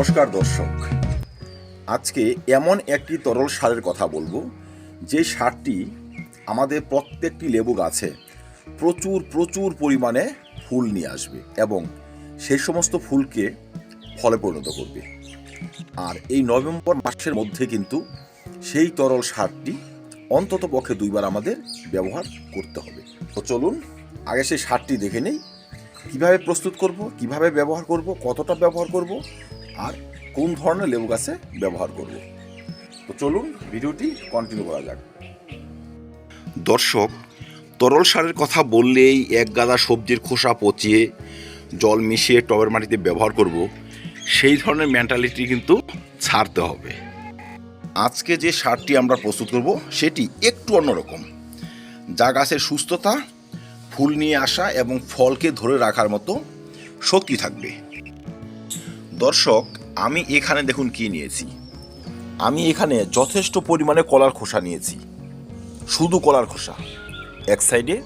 নমস্কার দর্শক। আজকে এমন একটি তরল সারের কথা বলব, যে সারটি আমাদের প্রত্যেকটি লেবু গাছে প্রচুর প্রচুর পরিমাণে ফুল নিয়ে আসবে এবং সেই সমস্ত ফুলকে ফলে পরিণত করবে। আর এই নভেম্বর মাসের মধ্যে কিন্তু সেই তরল সারটি অন্তত পক্ষে দুইবার আমাদের ব্যবহার করতে হবে। তো চলুন, আগে সেই সারটি দেখে নেই, কীভাবে প্রস্তুত করব, কীভাবে ব্যবহার করব, কতটা ব্যবহার করব আর কোন ধরনের লেবু গাছে ব্যবহার করব? তো চলুন ভিডিওটি কন্টিনিউ করা যাক। দর্শক, তরল সারের কথা বললেই এক গাদা সবজির খোসা পচিয়ে জল মিশিয়ে টবের মাটিতে ব্যবহার করব, সেই ধরনের মেন্টালিটি কিন্তু ছাড়তে হবে। আজকে যে সারটি আমরা প্রস্তুত করব, সেটি একটু অন্যরকম। যা গাছের সুস্থতা, ফুল নিয়ে আসা এবং ফলকে ধরে রাখার মতো শক্তি থাকবে। দর্শক, আমি এখানে দেখুন কি নিয়েছি। আমি এখানে যথেষ্ট পরিমাণে কলার খোসা নিয়েছি। শুধু কলার খোসা। এক সাইডে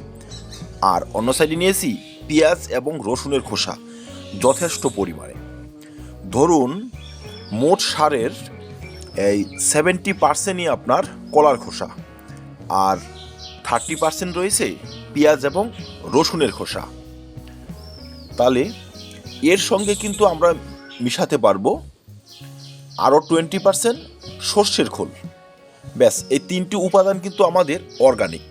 আর অন্য সাইডে নিয়েছি পেঁয়াজ এবং রসুনের খোসা, যথেষ্ট পরিমাণে। ধরুন, মোট সারের এই সেভেন্টি পার্সেন্টই আপনার কলার খোসা আর থার্টি পার্সেন্ট রয়েছে পেঁয়াজ এবং রসুনের খোসা। তাহলে এর সঙ্গে কিন্তু আমরা মিশাতে পারব। আরও টোয়েন্টি পার্সেন্ট সর্ষের খোল। ব্যাস, এই তিনটি উপাদান কিন্তু আমাদের অর্গানিক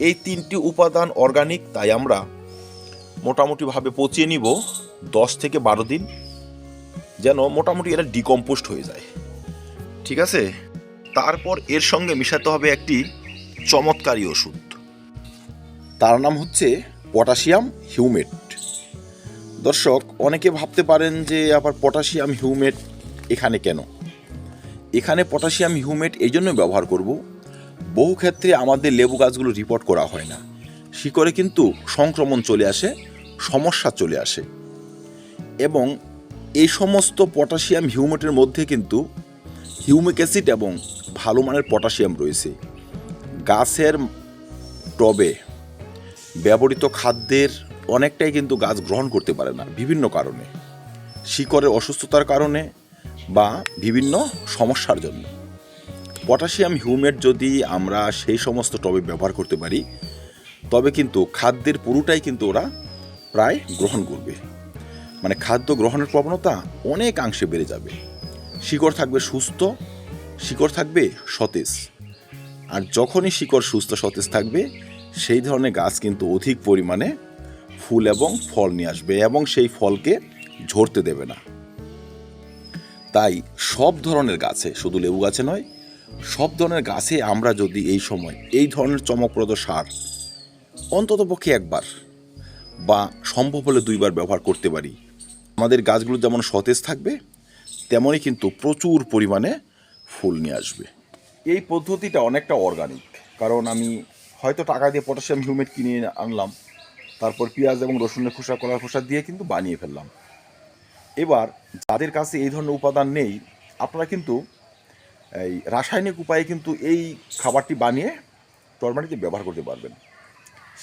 এই তিনটি উপাদান অর্গানিক তাই আমরা মোটামুটিভাবে পচিয়ে নিব দশ থেকে বারো দিন, যেন মোটামুটি এটা ডিকম্পোস্ট হয়ে যায়। ঠিক আছে? তারপর এর সঙ্গে মিশাতে হবে একটি চমৎকারী ওষুধ। তার নাম হচ্ছে পটাশিয়াম হিউমেট। দর্শক, অনেকে ভাবতে পারেন যে আবার পটাশিয়াম হিউমেট এখানে কেন? এখানে পটাশিয়াম হিউমেট এই জন্য ব্যবহার করব। বহু ক্ষেত্রে আমাদের লেবু গাছগুলো রিপোর্ট করা হয় না। শিকড়ে কিন্তু সংক্রমণ চলে আসে, সমস্যা চলে আসে। এবং এই সমস্ত পটাশিয়াম হিউমেটের মধ্যে কিন্তু হিউমিক অ্যাসিড এবং ভালো মানের পটাশিয়াম রয়েছে। গাছের টবে ব্যবহৃত খাদ্যের অনেকটাই কিন্তু গাছ গ্রহণ করতে পারে না, বিভিন্ন কারণে। শিকড়ের অসুস্থতার কারণে বা বিভিন্ন সমস্যার জন্য। পটাশিয়াম হিউমেট যদি আমরা সেই সমস্ত টবে ব্যবহার করতে পারি, তবে কিন্তু খাদ্যের পুরোটাই কিন্তু ওরা প্রায় গ্রহণ করবে। মানে খাদ্য গ্রহণের প্রবণতা অনেকাংশে বেড়ে যাবে। শিকড় থাকবে সুস্থ, শিকড় থাকবে সতেজ। আর যখনই শিকড় সুস্থ, সতেজ থাকবে, সেই ধরনের গাছ কিন্তু অধিক পরিমাণে ফুল এবং ফল নিয়ে আসবে এবং সেই ফলকে ঝরতে দেবে না। তাই সব ধরনের গাছে, শুধু লেবু গাছে নয়, সব ধরনের গাছে আমরা যদি এই সময় এই ধরনের চমকপ্রদ সার অন্ততপক্ষে একবার বা সম্ভব হলে দুইবার ব্যবহার করতে পারি, আমাদের গাছগুলো যেমন সতেজ থাকবে, তেমনই কিন্তু প্রচুর পরিমাণে ফুল নিয়ে আসবে। এই পদ্ধতিটা অনেকটা অর্গানিক কারণ আমি হয়তো টাকা দিয়ে পটাশিয়াম হিউমেট কিনে আনলাম তারপর পেঁয়াজ এবং রসুনের খোসা, কলার খোসা দিয়ে কিন্তু বানিয়ে ফেললাম। এবার যাদের কাছে এই ধরনের উপাদান নেই, আপনারা কিন্তু এই রাসায়নিক উপায়ে কিন্তু এই খাবারটি বানিয়ে টরমাটিতে ব্যবহার করতে পারবেন।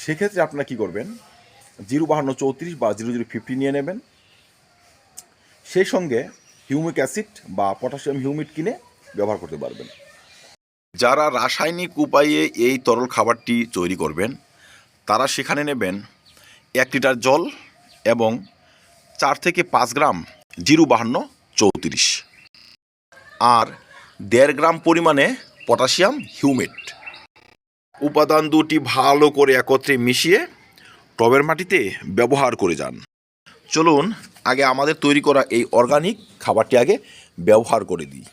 সেক্ষেত্রে আপনারা কী করবেন? জিরো বাহান্ন চৌত্রিশ বা জিরো জিরো ফিফটি নিয়ে নেবেন। সেই সঙ্গে হিউমিক অ্যাসিড বা পটাশিয়াম হিউমিট কিনে ব্যবহার করতে পারবেন। যারা রাসায়নিক উপায়ে এই তরল খাবারটি তৈরি করবেন, তারা সেখানে নেবেন এক লিটার জল এবং চার থেকে পাঁচ গ্রাম জিরু বাহান্ন চৌত্রিশ। আর দেড় গ্রাম পরিমাণে পটাশিয়াম হিউমেট উপাদান দুটি ভালো করে একত্রে মিশিয়ে টবের মাটিতে ব্যবহার করে যান। চলুন আগে আমাদের তৈরি করা এই অর্গানিক খাবারটি আগে ব্যবহার করে দিই।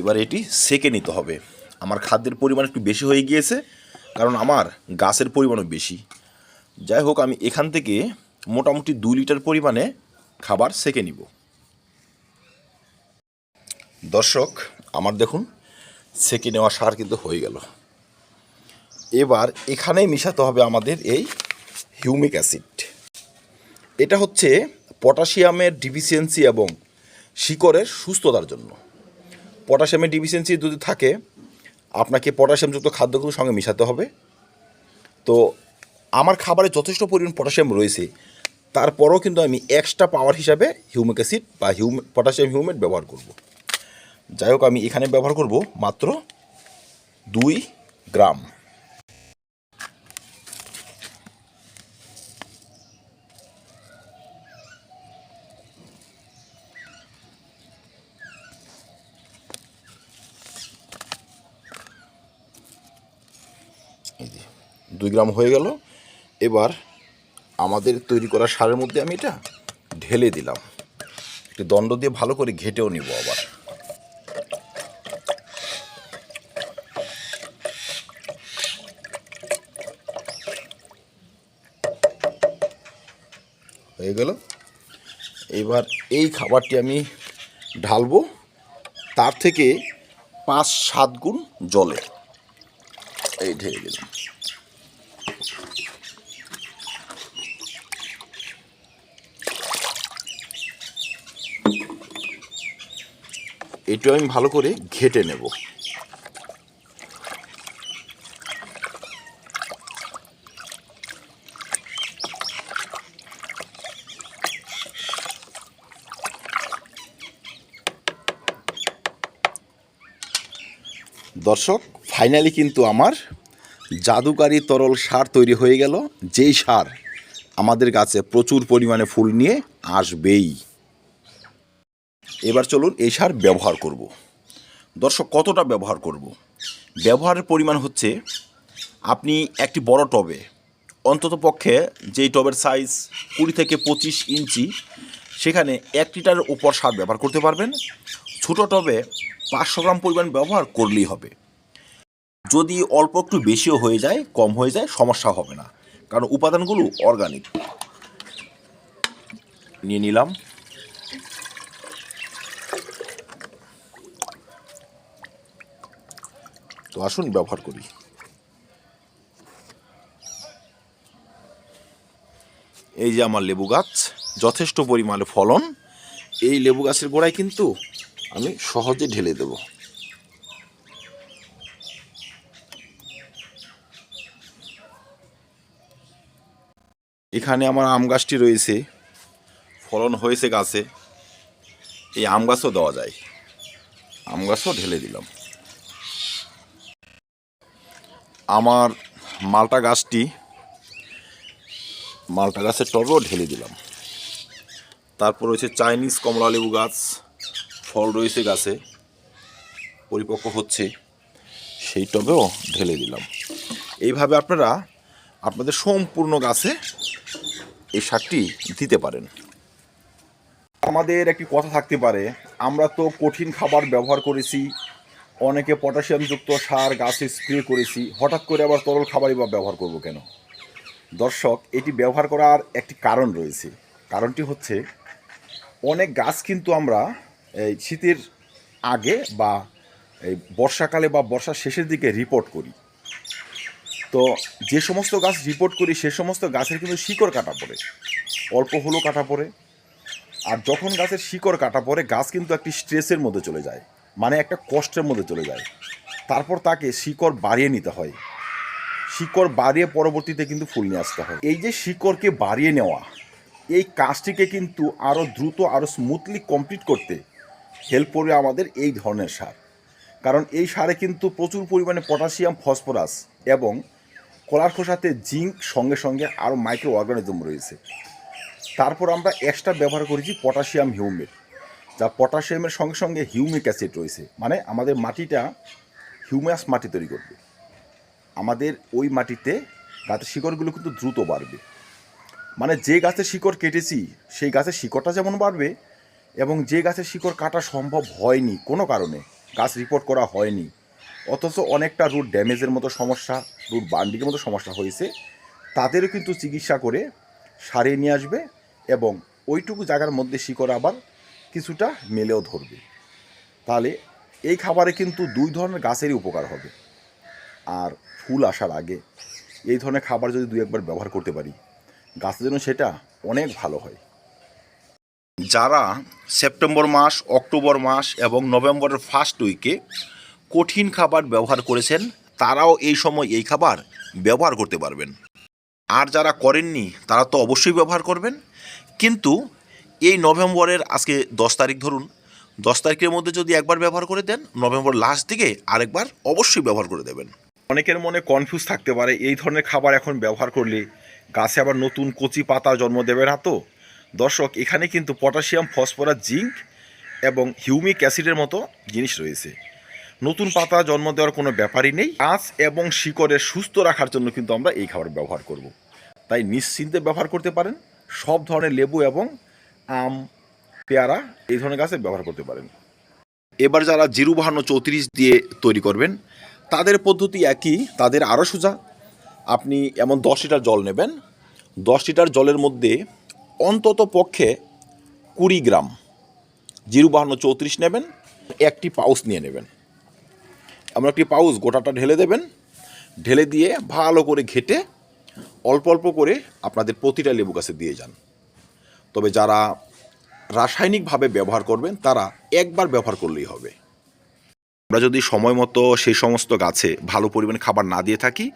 এবার এটি সেকে নিতে হবে। আমার খাদ্যের পরিমাণ একটু বেশি হয়ে গিয়েছে, কারণ আমার গাছের পরিমাণও বেশি। যাই হোক, আমি এখান থেকে মোটামুটি দু লিটার পরিমাণে খাবার সেকে নিব। দর্শক, আমার দেখুন, সেকে নেওয়া সার কিন্তু হয়ে গেল। এবার এখানেই মিশাতে হবে আমাদের এই হিউমিক অ্যাসিড। এটা হচ্ছে পটাশিয়ামের ডিফিসিয়েন্সি এবং শিকড়ের সুস্থতার জন্য। পটাশিয়ামের ডিফিসিয়েন্সি যদি থাকে, আপনাকে পটাশিয়ামযুক্ত খাদ্যগুলোর সঙ্গে মিশাতে হবে। তো আমার খাবারে যথেষ্ট পরিমাণ পটাশিয়াম রয়েছে, তারপরেও কিন্তু আমি এক্সট্রা পাওয়ার হিসাবে হিউমিক অ্যাসিড বা হিউম পটাশিয়াম হিউমেট ব্যবহার করব। যাই হোক, আমি এখানে ব্যবহার করব মাত্র দুই গ্রাম। দুই গ্রাম হয়ে গেল। এবার আমাদের তৈরি করা সারের মধ্যে আমি এটা ঢেলে দিলাম। একটু দণ্ড দিয়ে ভালো করে ঘেটেও নিব আবার। হয়ে গেল। এবার এই খাবারটি আমি ঢালবো। তার থেকে পাঁচ সাত গুণ জলে। এই ঢেলে দিলাম। এটাও আমি ভালো করে ঘেটে নেব। দর্শক ফাইনালি কিন্তু আমার জাদুকারী তরল সার তৈরি হয়ে গেল। যেই সার আমাদের গাছে প্রচুর পরিমাণে ফুল নিয়ে আসবেই। এবার চলুন এই সার ব্যবহার করব। দর্শক, কতটা ব্যবহার করব? ব্যবহারের পরিমাণ হচ্ছে, আপনি একটি বড় টবে, অন্তত পক্ষে যেই টবের সাইজ কুড়ি থেকে পঁচিশ ইঞ্চি, সেখানে এক লিটারের উপর সার ব্যবহার করতে পারবেন। ছোটো টবে পাঁচশো গ্রাম পরিমাণ ব্যবহার করলেই হবে। যদি অল্প একটু বেশিও হয়ে যায়, কম হয়ে যায়, সমস্যা হবে না। কারণ উপাদানগুলো অর্গানিক নিয়ে নিলাম। তো আসুন ব্যবহার করি। এই যে আমার লেবু গাছ, যথেষ্ট পরিমাণে ফলন। এই লেবু গাছের গোড়ায় কিন্তু আমি সহজে ঢেলে দেব। এখানে আমার আম গাছটি রয়েছে। ফলন হয়েছে গাছে। এই আম গাছও দেওয়া যায়। আম গাছও ঢেলে দিলাম। আমার মালটা গাছটি, মালটা গাছের টবেও ঢেলে দিলাম। তারপর রয়েছে চাইনিজ কমলা লেবু গাছ, ফল রয়েছে গাছে, পরিপক্ক হচ্ছে, সেই টবেও ঢেলে দিলাম। এইভাবে আপনারা আপনাদের সম্পূর্ণ গাছে এই সারটি দিতে পারেন। আমাদের একটি কথা থাকতে পারে, আমরা তো কঠিন খাবার ব্যবহার করেছি অনেকে পটাশিয়ামযুক্ত সার, গাছে স্প্রে করেছি। হঠাৎ করে আবার তরল খাবারই বা ব্যবহার করব কেন? দর্শক, এটি ব্যবহার করার একটি কারণ রয়েছে। কারণটি হচ্ছে, অনেক গাছ কিন্তু আমরা এই শীতের আগে বা এই বর্ষাকালে বা বর্ষার শেষের দিকে রিপোর্ট করি। তো যে সমস্ত গাছ রিপোর্ট করি, সে সমস্ত গাছের কিন্তু শিকড় কাটা পড়ে। অল্প হলেও কাটা পড়ে। আর যখন গাছের শিকড় কাটা পড়ে, গাছ কিন্তু একটি স্ট্রেসের মধ্যে চলে যায়। মানে একটা কষ্টের মধ্যে চলে যায়। তারপর তাকে শিকড় বাড়িয়ে নিতে হয়। শিকড় বাড়িয়ে পরবর্তীতে কিন্তু ফুল নিয়ে আসতে হয়। এই যে শিকড়কে বাড়িয়ে নেওয়া, এই কাজটিকে কিন্তু আরও দ্রুত আরও স্মুথলি কমপ্লিট করতে হেল্প করবে আমাদের এই ধরনের সার। কারণ এই সারে কিন্তু প্রচুর পরিমাণে পটাশিয়াম, ফসফরাস এবং কলার খোসাতে জিঙ্ক সঙ্গে সঙ্গে আরও মাইক্রো অর্গানিজম রয়েছে। তারপর আমরা এক্সট্রা ব্যবহার করেছি পটাশিয়াম হিউমেট যা পটাশিয়ামের সঙ্গে সঙ্গে হিউমিক অ্যাসিড রয়েছে। মানে আমাদের মাটিটা হিউমাস মাটি তৈরি করবে। আমাদের ওই মাটিতে গাছের শিকড়গুলো কিন্তু দ্রুত বাড়বে। মানে যে গাছের শিকড় কেটেছি, সেই গাছের শিকড়টা যেমন বাড়বে এবং যে গাছের শিকড় কাটা সম্ভব হয়নি, কোনো কারণে গাছ রিপোর্ট করা হয়নি, অথচ অনেকটা রুট ড্যামেজের মতো সমস্যা রুট বান্ডিংয়ের মতো সমস্যা হয়েছে, তাদেরও কিন্তু চিকিৎসা করে সারিয়ে নিয়ে আসবে এবং ওইটুকু জায়গার মধ্যে শিকড় আবার কিছুটা মেলেও ধরবে। তাহলে এই খাবারে কিন্তু দুই ধরনের গাছেরই উপকার হবে। আর ফুল আসার আগে এই ধরনের খাবার যদি দুই একবার ব্যবহার করতে পারি, গাছের জন্য সেটা অনেক ভালো হয়। যারা সেপ্টেম্বর মাস, অক্টোবর মাস এবং নভেম্বরের ফার্স্ট উইকে কঠিন খাবার ব্যবহার করেছেন, তারাও এই সময় এই খাবার ব্যবহার করতে পারবেন। আর যারা করেননি, তারা তো অবশ্যই ব্যবহার করবেন। কিন্তু এই নভেম্বরের আজকে দশ তারিখ ধরুন, দশ তারিখের মধ্যে যদি একবার ব্যবহার করে দেন, নভেম্বর লাস্ট দিকে আরেকবার অবশ্যই ব্যবহার করে দেবেন। অনেকের মনে কনফিউজ থাকতে পারে, এই ধরনের খাবার এখন ব্যবহার করলে গাছে আবার নতুন কচি পাতা জন্ম দেবে না তো? দর্শক, এখানে কিন্তু পটাশিয়াম ফসফরাস জিঙ্ক এবং হিউমিক অ্যাসিডের মতো জিনিস রয়েছে। নতুন পাতা জন্ম দেওয়ার কোনো ব্যাপারই নেই। গাছ এবং শিকড়ের সুস্থ রাখার জন্য কিন্তু আমরা এই খাবার ব্যবহার করব। তাই নিশ্চিন্তে ব্যবহার করতে পারেন। সব ধরনের লেবু এবং আম, পেয়ারা এই ধরনের গাছে ব্যবহার করতে পারেন। এবার যারা জিরু বাহান্ন চৌত্রিশ দিয়ে তৈরি করবেন, তাদের পদ্ধতি একই, তাদের আরও সোজা। আপনি এমন দশ লিটার জল নেবেন, দশ লিটার জলের মধ্যে অন্তত পক্ষে কুড়ি গ্রাম জিরু বাহান্ন চৌত্রিশ নেবেন, একটি পাউচ নিয়ে নেবেন। এমন একটি পাউচ গোটাটা ঢেলে দেবেন, ঢেলে দিয়ে ভালো করে ঘেটে অল্প অল্প করে আপনাদের প্রতিটা লেবু গাছে দিয়ে যান। তবে যারা রাসায়নিকভাবে ব্যবহার করবেন, তারা একবার ব্যবহার করলেই হবে। আমরা যদি সময় মতো সেই সমস্ত গাছে ভালো পরিমাণে খাবার না দিয়ে থাকি,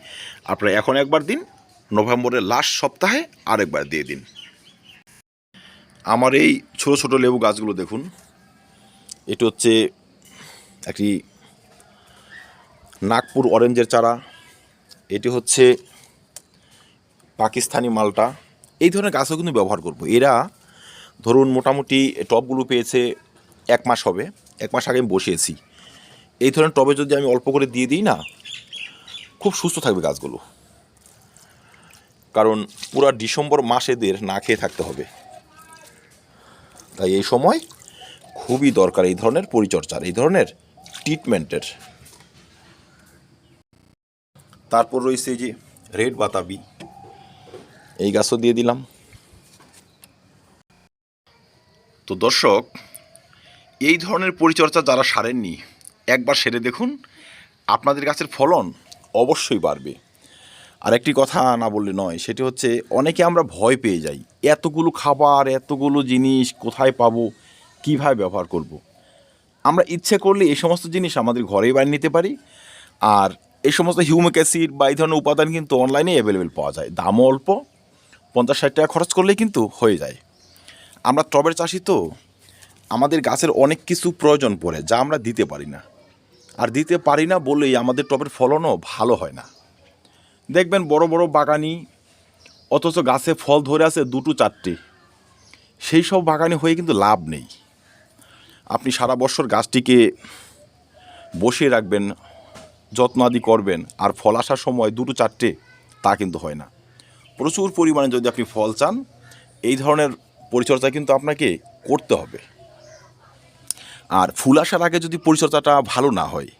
আপনারা এখন একবার দিন, নভেম্বরের লাস্ট সপ্তাহে আরেকবার দিয়ে দিন। আমার এই ছোট ছোট লেবু গাছগুলো দেখুন। এটা হচ্ছে একটি নাগপুর অরেঞ্জের চারা। এটি হচ্ছে পাকিস্তানি মালটা। এই ধরনের গাছও কিন্তু ব্যবহার করব। এরা, ধরুন মোটামুটি টবগুলো পেয়েছে এক মাস হবে, এক মাস আগে আমি বসিয়েছি। এই ধরনের টবে যদি আমি অল্প করে দিয়ে দিই না, খুব সুস্থ থাকবে গাছগুলো। কারণ পুরো ডিসেম্বর মাস এদের না খেয়ে থাকতে হবে। তাই এই সময় খুবই দরকার এই ধরনের পরিচর্যার, এই ধরনের ট্রিটমেন্টের তারপর রয়েছে যে রেড বাতাবি। এই গাছও দিয়ে দিলাম। তো দর্শক, এই ধরনের পরিচর্যা যারা সারেননি, একবার সেরে দেখুন, আপনাদের গাছের ফলন অবশ্যই বাড়বে। আর একটি কথা না বললে নয়, সেটি হচ্ছে অনেকে আমরা ভয় পেয়ে যাই, এতগুলো খাবার, এতগুলো জিনিস কোথায় পাবো, কীভাবে ব্যবহার করব। আমরা ইচ্ছে করলে এই সমস্ত জিনিস আমাদের ঘরেই বানিয়ে নিতে পারি, আর এই সমস্ত হিউমিক অ্যাসিড বা এই ধরনের উপাদান কিন্তু অনলাইনে অ্যাভেলেবেল পাওয়া যায়। দামও অল্প পঞ্চাশ ষাট টাকা খরচ করলেই কিন্তু হয়ে যায়। আমরা টবের চাষি তো, আমাদের গাছের অনেক কিছু প্রয়োজন পড়ে, যা আমরা দিতে পারি না। আর দিতে পারি না বলেই আমাদের টবের ফলনও ভালো হয় না। দেখবেন বড় বড় বাগানি, অথচ গাছে ফল ধরে আছে দুটো চারটে। সেই সব বাগানে হয়ে কিন্তু লাভ নেই। আপনি সারা বছর গাছটিকে বসিয়ে রাখবেন, যত্ন আদি করবেন, আর ফল আসার সময় দুটো চারটে, তা কিন্তু হয় না। প্রচুর পরিমাণে যদি আপনি ফল চান, এই ধরনের পরিচর্যা কিন্তু আপনাকে করতে হবে। আর ফুল আসার আগে যদি পরিচর্যাটা ভালো না হয়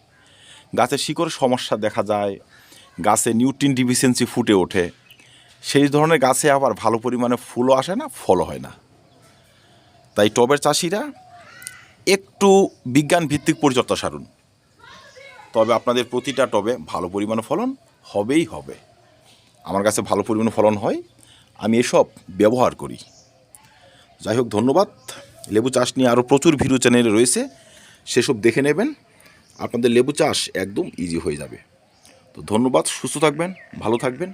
গাছের শিকড় সমস্যা দেখা যায়, গাছে নিউট্রিন ডিফিসিয়েন্সি ফুটে ওঠে, সেই ধরনের গাছে আবার ভালো পরিমাণে ফুলও আসে না, ফলও হয় না। তাই টবের চাষিরা একটু বিজ্ঞান ভিত্তিক পরিচর্যা সারুন। তবে আপনাদের প্রতিটা টবে ভালো পরিমাণে ফলন হবেই হবে। আমার কাছে ভালো পরিমাণে ফলন হয়, আমি এসব ব্যবহার করি। যাই হোক, ধন্যবাদ। লেবু চাষ নিয়ে আরও প্রচুর ভিডিও চ্যানেল রয়েছে, সেসব দেখে নেবেন। আপনাদের লেবু চাষ একদম ইজি হয়ে যাবে। তো ধন্যবাদ, সুস্থ থাকবেন, ভালো থাকবেন।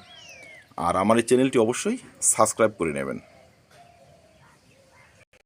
আর আমার এই চ্যানেলটি অবশ্যই সাবস্ক্রাইব করে নেবেন।